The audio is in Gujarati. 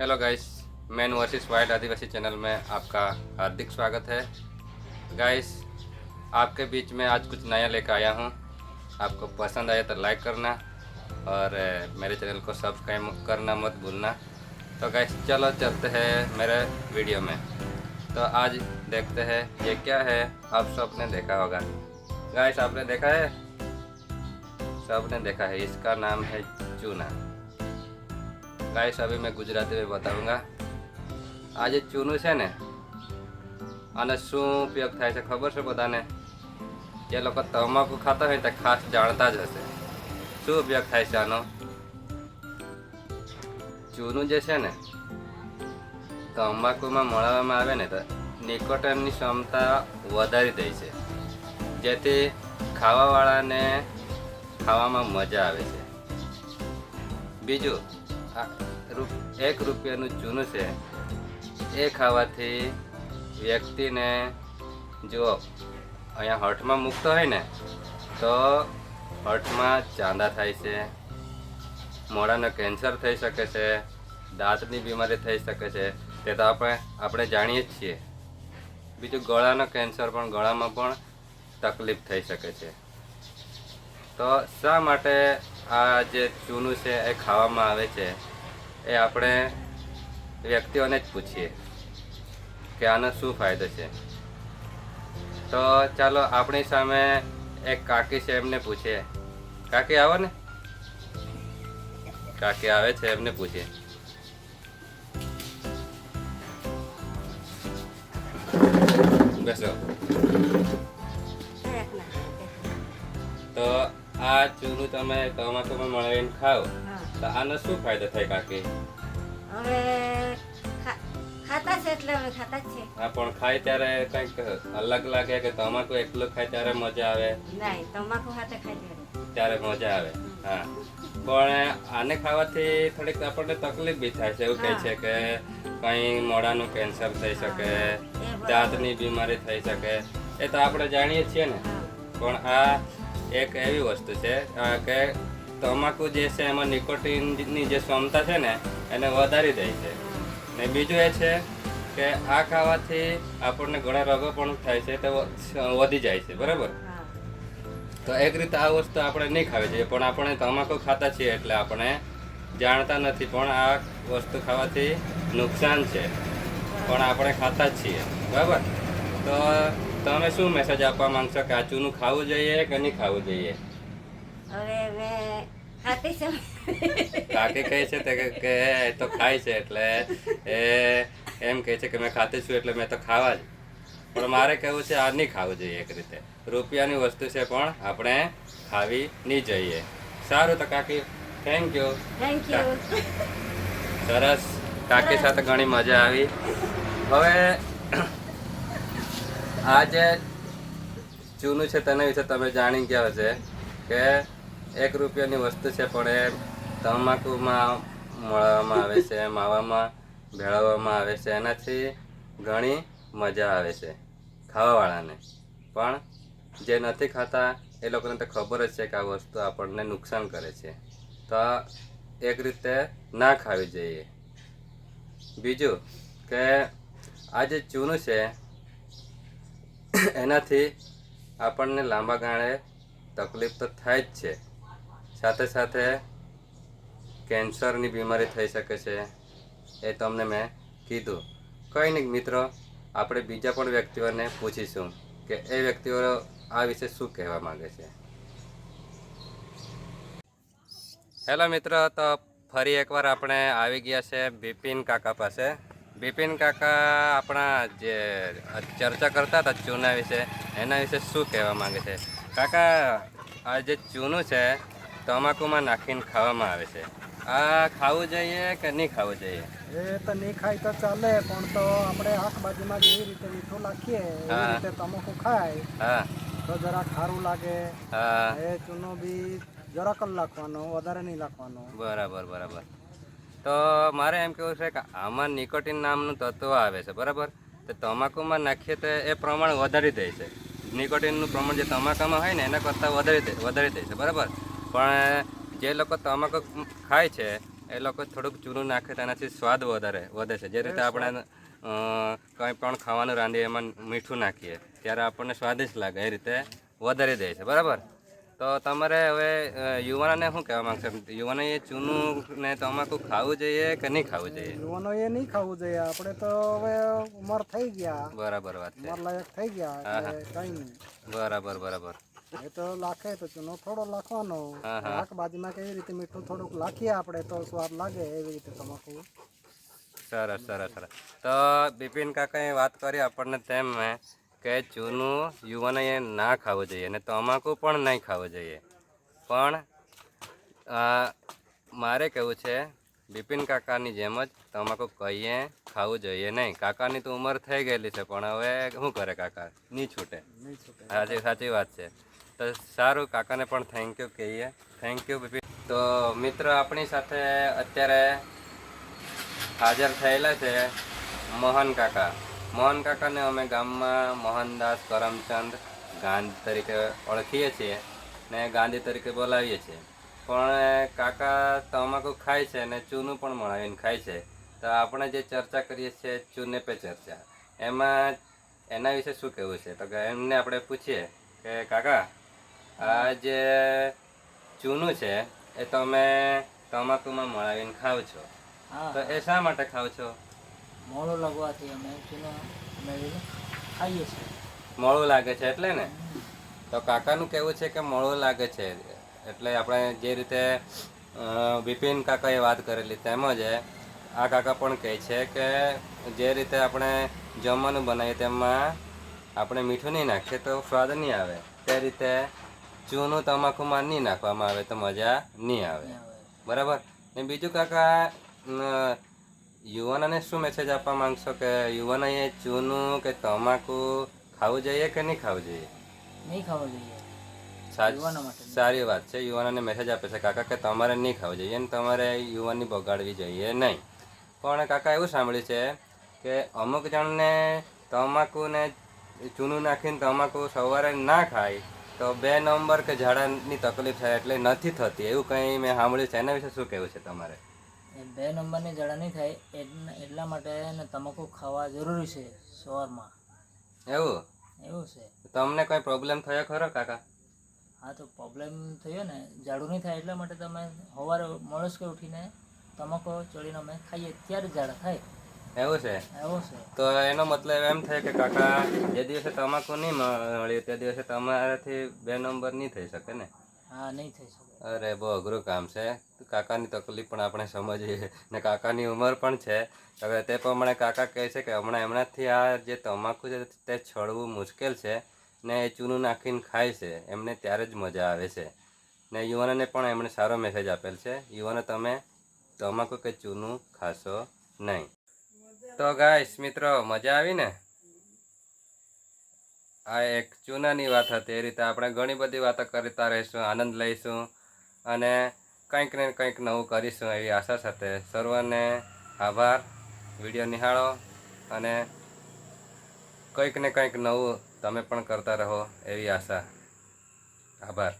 Hello guys man versus wild Adivasi channel में आपका हार्दिक स्वागत है। गाइस आपके बीच में आज कुछ नया लेकर आया हूँ। आपको पसंद आया तो लाइक करना और मेरे चैनल को सब्सक्राइब करना मत भूलना। तो गाइस चलो चलते हैं मेरे वीडियो में। तो आज देखते हैं ये क्या है, आप सबने देखा होगा। गाइस आपने देखा है? सबने देखा है, इसका नाम है चूना। ગાઈસ અભી મેં ગુજરાતી में બતાવુંગા આ જે ચૂનું છે ને અને શું ઉપયોગ થાય છે ખબર છે બધાને જે લોકો તમાકુ ખાતા હોય તે ખાસ જાણતા જ હશે શું ઉપયોગ થાય છે આનો ચૂનું જે છે ને તમાકુમાં મળવામાં આવે ને તો નિકોટનની ક્ષમતા વધારી દે છે જેથી ખાવાવાળાને ખાવામાં મજા આવે છે બીજું એક રૂપિયાનું ચૂનું છે. એ ખાવાથી વ્યક્તિને જો અહીંયા હઠમાં મૂકતો હોય ને, તો હઠમાં ચાંદા થાય છે મોડાનો કેન્સર થઈ શકે છે, દાંતની બીમારી થઈ શકે છે, તે તો આપણે આપણે જાણીએ જ છીએ. બીજું ગળાનો કેન્સર પણ ગળામાં પણ તકલીફ થઈ શકે છે. તો શા માટે આ જે ચૂનું છે એ ખાવામાં આવે છે? એ આપણે વ્યક્તિઓને જ પૂછીએ કે આનો શું ફાયદો છે. તો ચાલો આપણી સામે એક કાકી છે એમને પૂછીએ. કાકી આવો ને. કાકી આવે છે એમને પૂછીએ. બેસો. તો આ ચૂરું તમે તમાકુમાં મળીને ખાઓ. તો આનો શું ફાયદો થાય કાકી? હવે ખાતા છે એટલે અમે ખાતા જ છે. હા પણ ખાય ત્યારે કંઈક અલગ લાગે કે તમાકુ એકલું ખાય ત્યારે મજા આવે? નહીં તમાકુ હાથે ખાય ત્યારે. મજા આવે. હા. પણ આને ખાવાથી થોડીક આપણને તકલીફ બી થાય છે. એવું કહે છે કે કંઈ મોડાનું કેન્સર થઈ શકે દાંતની બીમારી થઈ શકે. એ તો આપણે જાણીએ છીએ ને. પણ આ એક એવી વસ્તુ છે કે તમાકુ જે છે એમાં નિકોટીનની જે ક્ષમતા છે ને એને વધારી દે છે. ને બીજું એ છે કે આ ખાવાથી આપણને ઘણા રોગો પણ થાય છે તે વધી જાય છે બરાબર? તો એક રીતે આ વસ્તુ આપણે નહીં ખાવી જોઈએ પણ આપણે તમાકુ ખાતા છીએ એટલે આપણે જાણતા નથી પણ આ વસ્તુ ખાવાથી નુકસાન છે. પણ આપણે ખાતા જ છીએ બરાબર? તો તમે શું મેસેજ આપવા માંગશો કે આ ખાવું જોઈએ કે નહીં ખાવું જોઈએ? હવે મેં ખાતી છે. કાકી કહે છે? તે કે- કે એ તો ખાય છે એટલે એ એમ કહે છે કે મેં ખાતી છું એટલે મેં તો ખાવા જ. પણ મારે કહેવું છે આ નહીં ખાવું જોઈએ એક રીતે. રૂપિયાની વસ્તુ છે પણ આપણે ખાવી નહીં જોઈએ. સારું તો કાકી થેન્ક યુ થેન્ક યુ સરસ. કાકી સાથે ઘણી મજા આવી. હવે આ જે ચૂનું છે તેના વિશે તમે જાણી ગયા છે કે એક રૂપિયાની વસ્તુ છે, પણ એ તમાકુમાં મળવામાં આવે છે, માવામાં ભેળવવામાં આવે છે. એનાથી ઘણી મજા આવે છે ખાવાવાળાને. પણ જે નથી ખાતા, એ લોકોને તો ખબર જ છે કે આ વસ્તુ આપણને નુકસાન કરે છે. તો એક રીતે ના ખાવી જોઈએ. બીજું કે આ જે ચૂનું છે એનાથી આપણને લાંબા ગાળે તકલીફ તો થાય જ છે. સાથે સાથે કેન્સરની બીમારી થઈ શકે છે. એ તમને મેં કીધું. કંઈ નહીં મિત્રો, આપણે બીજા પણ વ્યક્તિઓને પૂછીશું કે એ વ્યક્તિઓ આ વિશે શું કહેવા માગે છે. હેલો મિત્રો, તો ફરી એકવાર આપણે આવી ગયા છે બિપિન કાકા પાસે. બિપિન કાકા આપણા જે ચર્ચા કરતા હતા ચૂના વિશે એના વિશે શું કહેવા માંગે છે? કાકા આ જે ચૂનું છે તમાકુમાં નાખીને ખાવામાં આવે છે. આ ખાવું જોઈએ કે નહીં ખાવું જોઈએ? એ તો નહીં ખાય તો ચાલે પણ તો આપણે આંખબાજીમાં જેવી રીતે મીઠું નાખીએ એવી રીતે તમાકુ ખાય. હા. તો જરા ખારું લાગે. હા. એ ચૂનો બી જરાક જ નાખવાનો વધારે નહીં નાખવાનો. બરાબર બરાબર. તો મારે એમ કેવું છે કે આમાં નિકોટિન નામનું તત્વ આવે છે બરાબર? તો તમાકુમાં નાખીએ તો એ પ્રમાણ વધારી દે છે. નિકોટિનનું પ્રમાણ જે તમાકામાં હોય ને એના કરતાં વધારી દે વધારી દે છે બરાબર? પણ જે લોકો તમાકુ ખાય છે એ લોકો થોડુંક ચૂનું નાખે તેનાથી સ્વાદ વધારે વધે છે. જે રીતે આપણે કંઈ પણ ખાવાનું રાંધીએ એમાં મીઠું નાખીએ ત્યારે આપણને સ્વાદિષ્ટ લાગે એ રીતે વધારી દે છે બરાબર? તો તમારે હવે યુવાનોને શું કહેવા માંગશો? યુવાનોએ ચૂનું ને તમાકુ ખાવું જોઈએ કે નહીં ખાવું જોઈએ? યુવાનો એ નહીં ખાવું જોઈએ. આપણે તો હવે ઉંમર થઈ ગયા. બરાબર વાત છે. ઉંમર લાયક થઈ ગયા કંઈ નહીં. બરાબર બરાબર. એ તો લાખે તો ચૂનો થોડો લાખવાનો. શાકભાજીમાં કેવી રીતે મીઠું થોડુંક લાખીએ આપણે તો સ્વાદ લાગે એવી રીતે તમાકુ. સરસ સરસ સરસ. તો બિપિન કાકાએ વાત કરી આપણને તેમ કે ચૂનું યુવાનોએ ના ખાવું જોઈએ અને તમાકુ પણ નહીં ખાવું જોઈએ. પણ મારે કહેવું છે બિપિન કાકાની જેમ જ તમાકુ કહીએ ખાવું જોઈએ નહીં. કાકાની તો ઉંમર થઈ ગયેલી છે પણ હવે શું કરે કાકા? નહીં છૂટે. નહીં છૂટે. સાચી સાચી વાત છે. તો સારું કાકાને પણ થેન્ક યુ કહીએ. Thank you Bipin. તો મિત્ર આપણી સાથે અત્યારે હાજર થયેલા છે મોહન કાકા. મોહન કાકાને અમે ગામમાં મોહનદાસ કરમચંદ ગાંધી તરીકે ઓળખીએ છીએ ને ગાંધી તરીકે બોલાવીએ છીએ. પણ કાકા તમાકુ ખાય છે ને ચૂનું પણ મળાવીને ખાય છે. તો આપણે જે ચર્ચા કરીએ છીએ ચૂને પે ચર્ચા એમાં એના વિશે શું કહેવું છે? તો કે એમને આપણે પૂછીએ કે કાકા આ જે ચૂનું છે એ તમે તમાકુમાં મળાવીને ખાવ છો. તો એ શા માટે ખાવ છો? મોડું લાગવાથી અમે ચૂનો મેળવીને ખાઈએ છીએ. મોડું લાગે છે એટલે ને? તો કાકાનું કહેવું છે કે મોડું લાગે છે. એટલે આપણે જે રીતે બિપિન કાકાએ વાત કરેલી તેમજ આ કાકા પણ કહે છે કે જે રીતે આપણે જમવાનું બનાવીએ તેમાં આપણે મીઠું નહીં નાખીએ તો સ્વાદ નહીં આવે. તે રીતે ચૂનું તમાકુમાં નહીં નાખવામાં આવે તો મજા નહીં આવે. બરાબર? ને બીજું કાકા યુવાનોને શું મેસેજ આપવા માંગશો કે યુવાનોએ ચૂનું કે તમાકુ ખાવું જોઈએ કે નહીં ખાવું જોઈએ? નહીં ખાવું જોઈએ. સારી વાત છે. યુવાનોને મેસેજ આપે છે કાકા કે તમારે નહીં ખાવું જોઈએ અને તમારે યુવાની બગાડવી જોઈએ નહીં. પણ કાકા એવું સાંભળ્યું છે કે અમુક જણને તમાકુને ચૂનું નાખીને તમાકુ સવારે ના ખાય તો બે નંબર કે ઝાડાની તકલીફ થાય એટલે નથી થતી. એવું કંઈ મેં સાંભળ્યું છે? એના વિશે શું કહેવું છે તમારે? બે નંબરની જડા નહીં થાય એટ- એટલા માટે તમાકુ ખાવા જરૂરી છે સવારમાં. એવું? એવું છે. તમને કોઈ પ્રોબ્લેમ થયો ખરો કાકા? હા તો પ્રોબ્લેમ થયો ને. ઝાડુ નહીં થાય એટલા માટે તમે સવારે મોડસ કે ઉઠીને તમાકુ ચડીને અમે ખાઈએ. ત્યારે ઝાડ થાય. એવું છે? એવું છે. તો એનો મતલબ એમ થાય કે કાકા જે દિવસે તમાકુ નહીં મળ્યું તે દિવસે તમારાથી બે નંબર નહીં થઈ શકે ને? હા, નહીં અરે, બહુ અઘરું કામ છે. કાકાની તકલીફ પણ આપણે સમજીએ. ને કાકાની ઉંમર પણ છે. હવે તે પ્રમાણે કાકા કહે છે કે હમણાં એમનાથી આ જે તમાકુ છે તે છોડવું મુશ્કેલ છે ને એ ચૂનું નાખીને ખાય છે. એમને ત્યારે જ મજા આવે છે. ને યુવાનોને પણ એમણે સારો મેસેજ આપેલ છે. યુવાનો, તમે તમાકુ કે ચૂનું ખાશો નહીં. તો ગાય મિત્રો, મજા આવી ને? આ એક ચૂનાની વાત હતી, એ રીતે આપણે ઘણી બધી વાતો કરતા રહીશું, આનંદ લઈશું અને કંઈક ને કંઈક નવું કરીશું એવી આશા સાથે. સર્વને આભાર. વીડિયો નિહાળો અને કંઈક ને કંઈક નવું તમે પણ કરતા રહો એવી આશા. આભાર.